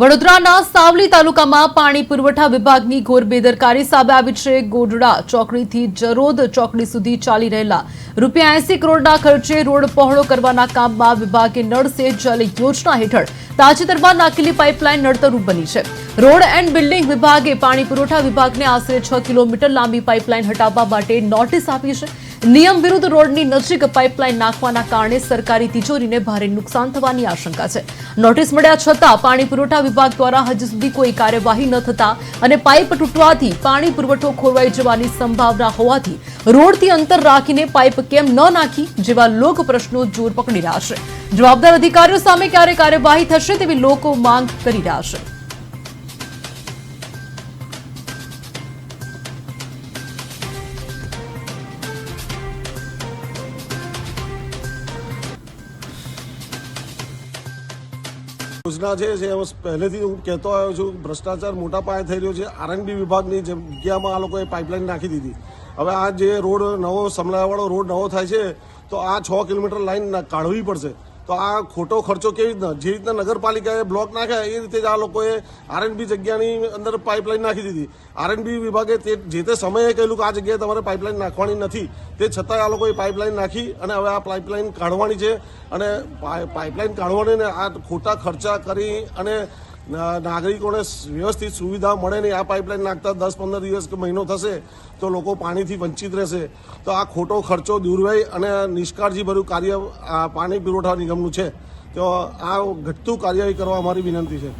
વડોદરાના સાવલી તાલુકામાં પાણી પુરવઠા વિભાગની ઘોર બેદરકારી સામે આવી છે. ગોઢડા ચોકડીથી જરોદ ચોકડી સુધી ચાલી રહેલા રૂપિયા એસી કરોડના ખર્ચે રોડ પહોળો કરવાના કામમાં વિભાગે નળ જલ યોજના હેઠળ તાજેતરમાં નાખેલી પાઇપલાઇન નડતરૂપ બની છે. રોડ એન્ડ બિલ્ડિંગ વિભાગે પાણી પુરવઠા વિભાગને આશરે છ કિલોમીટર લાંબી પાઇપલાઇન હટાવવા માટે નોટિસ આપી છે. નિયમ વિરુદ્ધ રોડની નજીક પાઇપલાઇન નાખવાના કારણે સરકારી તિજોરીને ભારે નુકસાન થવાની આશંકા છે. નોટિસ મળ્યા છતાં પાણી પુરવઠા વિભાગ દ્વારા હજી સુધી કોઈ કાર્યવાહી ન થતા અને પાઇપ તૂટવાથી પાણી પુરવઠો ખોરવાઈ જવાની સંભાવના હોવાથી રોડથી અંતર રાખીને પાઇપ કેમ ન નાખી જેવા લોક પ્રશ્નો જોર પકડી રહ્યા છે. જવાબદાર અધિકારીઓ સામે ક્યારે કાર્યવાહી થશે તેવી લોકો માંગ કરી રહ્યા છે. યોજના છે, જે પહેલેથી હું કહેતો આવ્યો છું, ભ્રષ્ટાચાર મોટા પાયે થઈ રહ્યો છે. આરએનબી વિભાગની જગ્યામાં આ લોકોએ પાઇપલાઇન નાખી દીધી. હવે આ જે રોડ નવો, સમલાવાળો રોડ નવો થાય છે, તો આ છ કિલોમીટર લાઈન કાઢવી પડશે. તો આ ખોટો ખર્ચો કેવી રીતના? જે રીતના નગરપાલિકાએ બ્લોક નાખ્યા, એ રીતે જ આ લોકોએ આરએનબી જગ્યાની અંદર પાઇપલાઇન નાખી દીધી. આરએનબી વિભાગે તે જે તે સમયે કહેલું કે આ જગ્યાએ તમારે પાઇપલાઇન નાખવાની નથી, તે છતાંય આ લોકોએ પાઇપલાઇન નાખી અને હવે આ પાઇપલાઇન કાઢવાની છે અને પાઇ- પાઇપલાઇન કાઢવાની આ ખોટા ખર્ચા કરી અને નાગરિકોને વ્યવસ્થિત સુવિધા મળે નહીં, આ પાઇપલાઇન નાખતા દસ પંદર દિવસ કે મહિનો થશે, તો લોકો પાણીથી વંચિત રહેશે. તો આ ખોટો ખર્ચો દુર્વ્યય અને નિષ્કાળજીભર્યું કાર્ય પાણી પુરવઠા નિગમનું છે. તો આ ઘટતું કાર્યવાહી કરવા અમારી વિનંતી છે.